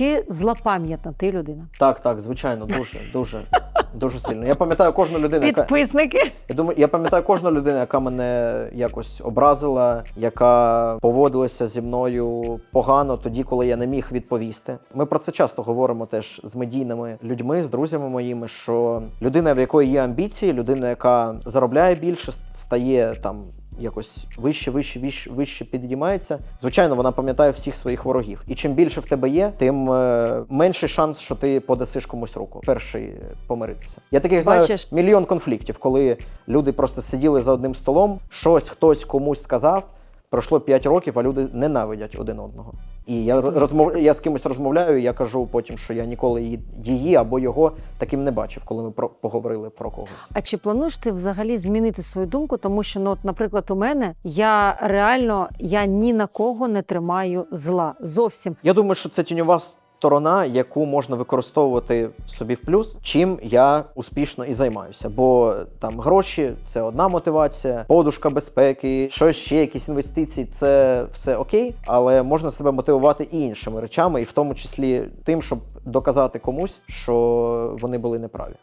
Чи злопам'ятна ти людина? Так, так, звичайно, дуже, дуже, дуже сильно. Я пам'ятаю кожну людину, яка Підписники. я думаю, я пам'ятаю кожну людину, яка мене якось образила, яка поводилася зі мною погано тоді, коли я не міг відповісти. Ми про це часто говоримо теж з медійними людьми, з друзями моїми, що людина, в якої є амбіції, людина, яка заробляє більше, стає там. Якось вище, вище, вище, вище підіймається. Звичайно, вона пам'ятає всіх своїх ворогів. І чим більше в тебе є, тим е, менший шанс, що ти подасиш комусь руку. Перший е, помиритися. Я таких знаю Бачиш. мільйон конфліктів, коли люди просто сиділи за одним столом, щось хтось комусь сказав. Пройшло 5 років, а люди ненавидять один одного. І я розмов... я з кимось розмовляю, і я кажу потім, що я ніколи її, її або його таким не бачив, коли ми про... поговорили про когось. А чи плануєш ти взагалі змінити свою думку? Тому що, ну, от, наприклад, у мене я реально я ні на кого не тримаю зла. Зовсім. Я думаю, що це тіньова сторона, яку можна використовувати собі в плюс, чим я успішно і займаюся. Бо там гроші це одна мотивація, подушка безпеки, що ще якісь інвестиції це все окей, але можна себе мотивувати і іншими речами, і в тому числі тим, щоб доказати комусь, що вони були неправі.